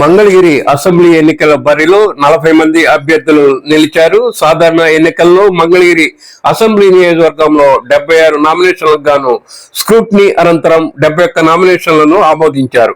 Mangalagiri assembly ఎన్నికల బరిలో నలభై మంది అభ్యర్థులు నిలిచారు. సాధారణ ఎన్నికల్లో మంగళగిరి అసెంబ్లీ నియోజకవర్గంలో డెబ్బై ఆరు నామినేషన్లకు గాను స్క్రూట్నీ అనంతరం డెబ్బై ఒక్క నామినేషన్లను ఆమోదించారు.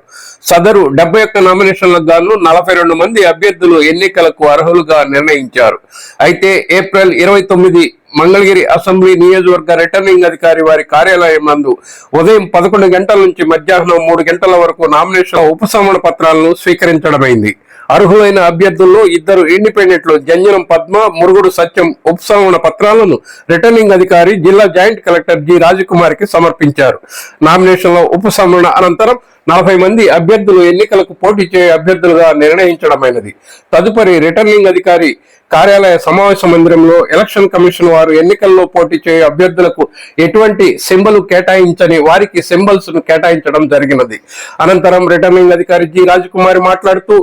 సదరు డెబ్బై ఒక్క నామినేషన్లకు గాను నలభై రెండు మంది అభ్యర్థులు ఎన్నికలకు అర్హులుగా నిర్ణయించారు. అయితే ఏప్రిల్ ఇరవై తొమ్మిది మంగళగిరి అసెంబ్లీ నియోజకవర్గ రిటర్నింగ్ అధికారి వారి కార్యాలయం నందు ఉదయం పదకొండు గంటల నుంచి మధ్యాహ్నం మూడు గంటల వరకు నామినేషన్ ఉపశమన పత్రాలను స్వీకరించడమైంది. అర్హులైన అభ్యర్థుల్లో ఇద్దరు ఇండిపెండెంట్లు జంజనం పద్మ మురుగుడు సత్యం ఉపసంహరణ పత్రాలను రిటర్నింగ్ అధికారి జిల్లా జాయింట్ కలెక్టర్ జి రాజకుమారికి సమర్పించారు. నామినేషన్ల ఉపసంహరణ అనంతరం నలభై మంది అభ్యర్థులు ఎన్నికలకు పోటీ చేయ అభ్యర్థులుగా నిర్ణయించడమైనది. తదుపరి రిటర్నింగ్ అధికారి కార్యాలయ సమావేశ మందిరంలో ఎలక్షన్ కమిషన్ వారు ఎన్నికల్లో పోటీ చేయ అభ్యర్థులకు ఎటువంటి సింబల్ కేటాయించని వారికి సింబల్స్ను కేటాయించడం జరిగినది. అనంతరం రిటర్నింగ్ అధికారి జి రాజకుమారి మాట్లాడుతూ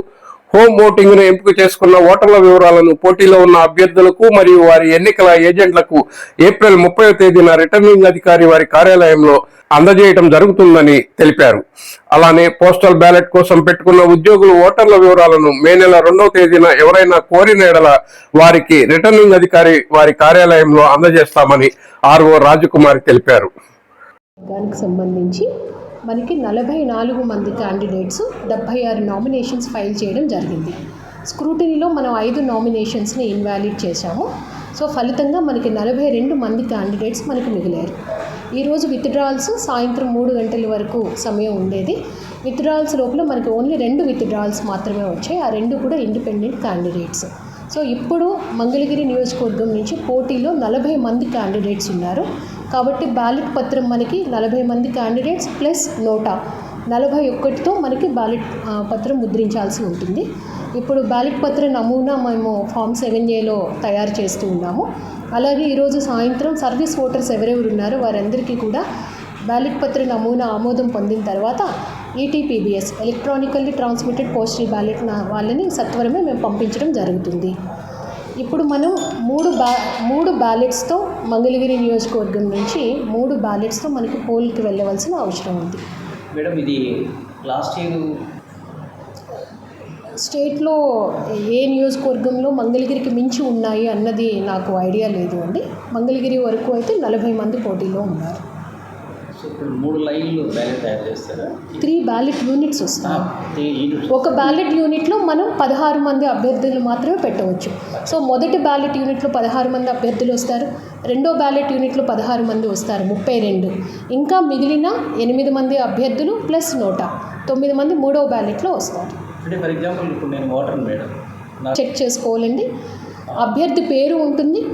హోమ్ ఓటింగ్ను ఎంపిక చేసుకున్న ఓటర్ల వివరాలను పోటీలో ఉన్న అభ్యర్థులకు మరియు వారి ఎన్నికల ఏజెంట్లకు ఏప్రిల్ ముప్పై తేదీన రిటర్నింగ్ అధికారి వారి కార్యాలయంలో అందజేయడం జరుగుతుందని తెలిపారు. అలానే పోస్టల్ బ్యాలెట్ కోసం పెట్టుకున్న ఉద్యోగులు ఓటర్ల వివరాలను మే నెల రెండవ తేదీన ఎవరైనా కోరిన ఎడల వారికి రిటర్నింగ్ అధికారి వారి కార్యాలయంలో అందజేస్తామని ఆర్ఓ రాజకుమారి తెలిపారు. దానికి సంబంధించి మనకి నలభై నాలుగు మంది క్యాండిడేట్స్ డెబ్భై ఆరు నామినేషన్స్ ఫైల్ చేయడం జరిగింది. స్క్రూటినీలో మనం ఐదు నామినేషన్స్ని ఇన్వాలిడ్ చేశాము. సో ఫలితంగా మనకి నలభై రెండు మంది క్యాండిడేట్స్ మనకి మిగిలారు. ఈరోజు విత్డ్రాల్స్ సాయంత్రం మూడు గంటల వరకు సమయం ఉండేది. విత్డ్రాల్స్ లోపల మనకి ఓన్లీ రెండు విత్డ్రాల్స్ మాత్రమే వచ్చాయి. ఆ రెండు కూడా ఇండిపెండెంట్ క్యాండిడేట్స్ సో ఇప్పుడు మంగళగిరి నియోజకవర్గం నుంచి పోటీలో నలభై మంది క్యాండిడేట్స్ ఉన్నారు. కాబట్టి బ్యాలెట్ పత్రం మనకి నలభై మంది క్యాండిడేట్స్ ప్లస్ నోటా నలభై ఒక్కటితో మనకి బ్యాలెట్ పత్రం ముద్రించాల్సి ఉంటుంది. ఇప్పుడు బ్యాలెట్ పత్ర నమూనా మేము ఫామ్ సెవెన్ ఏలో తయారు చేస్తూ ఉన్నాము. అలాగే ఈరోజు సాయంత్రం సర్వీస్ ఓటర్స్ ఎవరెవరు ఉన్నారో వారందరికీ కూడా బ్యాలెట్ పత్ర నమూనా ఆమోదం పొందిన తర్వాత ETPBS electronically transmitted postal ballot వాళ్ళని సత్వరమే మేము పంపించడం జరుగుతుంది. ఇప్పుడు మనం మూడు బ్యా మూడు బ్యాలెట్స్తో మంగళగిరి నియోజకవర్గం నుంచి మూడు బ్యాలెట్స్తో మనకి పోల్కి వెళ్ళవలసిన అవసరం ఉంది. మేడం ఇది లాస్ట్ ఇయర్ స్టేట్లో ఏ నియోజకవర్గంలో మంగళగిరికి మించి ఉన్నాయి అన్నది నాకు ఐడియా లేదు అండి. మంగళగిరి వరకు అయితే నలభై మంది పోటీలో ఉన్నారు. మూడు లైన్లు బ్యాలెట్ తయారు చేస్తారా? త్రీ బ్యాలెట్ యూనిట్స్ వస్తాయి. ఒక బ్యాలెట్ యూనిట్లో మనం పదహారు మంది అభ్యర్థులు మాత్రమే పెట్టవచ్చు. సో మొదటి బ్యాలెట్ యూనిట్లో పదహారు మంది అభ్యర్థులు వస్తారు. రెండో బ్యాలెట్ యూనిట్లో పదహారు మంది వస్తారు. ముప్పై రెండు. ఇంకా మిగిలిన ఎనిమిది మంది అభ్యర్థులు ప్లస్ నోటా. తొమ్మిది మంది మూడో బ్యాలెట్లో వస్తారు. అంటే ఫర్ ఎగ్జాంపుల్ ఇప్పుడు నేను ఓటర్ మేడం. నా చెక్ చేసుకోవాలండి. అభ్యర్థి పేరు ఉంటుంది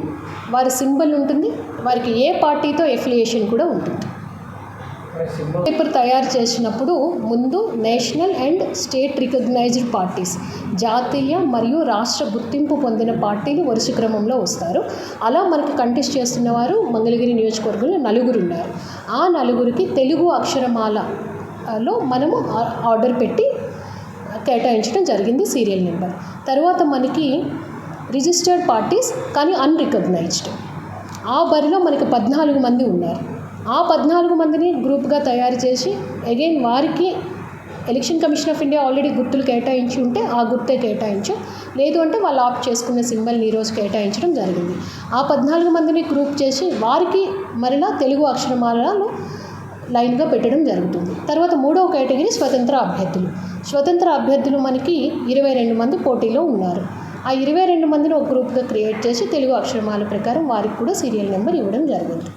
వారి సింబల్ ఉంటుంది వారికి ఏ పార్టీతో ఎఫిలియేషన్ కూడా ఉంటుంది. పేపర్ తయారు చేసినప్పుడు ముందు national and state recognised parties జాతీయ మరియు రాష్ట్ర గుర్తింపు పొందిన పార్టీలు వరుస క్రమంలో వస్తారు. అలా మనకి కంటెస్ట్ చేస్తున్న వారు మంగళగిరి నియోజకవర్గంలో నలుగురు ఉన్నారు. ఆ నలుగురికి తెలుగు అక్షరమాలలో మనము ఆర్డర్ పెట్టి కేటాయించడం జరిగింది సీరియల్ నెంబర్. తర్వాత మనకి రిజిస్టర్డ్ పార్టీస్ కానీ అన్రికగ్నైజ్డ్. ఆ బరిలో మనకి పద్నాలుగు మంది ఉన్నారు. ఆ పద్నాలుగు మందిని గ్రూప్గా తయారు చేసి అగైన్ వారికి election commission of India already గుర్తులు కేటాయించి ఉంటే ఆ గుర్తే కేటాయించు. లేదు అంటే వాళ్ళు ఆప్ట్ చేసుకున్న సింబల్ని ఈరోజు కేటాయించడం జరిగింది. ఆ పద్నాలుగు మందిని గ్రూప్ చేసి వారికి మరలా తెలుగు అక్షరమాలలో లైన్గా పెట్టడం జరుగుతుంది. తర్వాత మూడవ కేటగిరీ స్వతంత్ర అభ్యర్థులు. స్వతంత్ర అభ్యర్థులు మనకి ఇరవై రెండు మంది పోటీలో ఉన్నారు. ఆ ఇరవై రెండు మందిని ఒక గ్రూప్గా క్రియేట్ చేసి తెలుగు అక్షరమాల ప్రకారం వారికి కూడా సీరియల్ నెంబర్ ఇవ్వడం జరిగింది.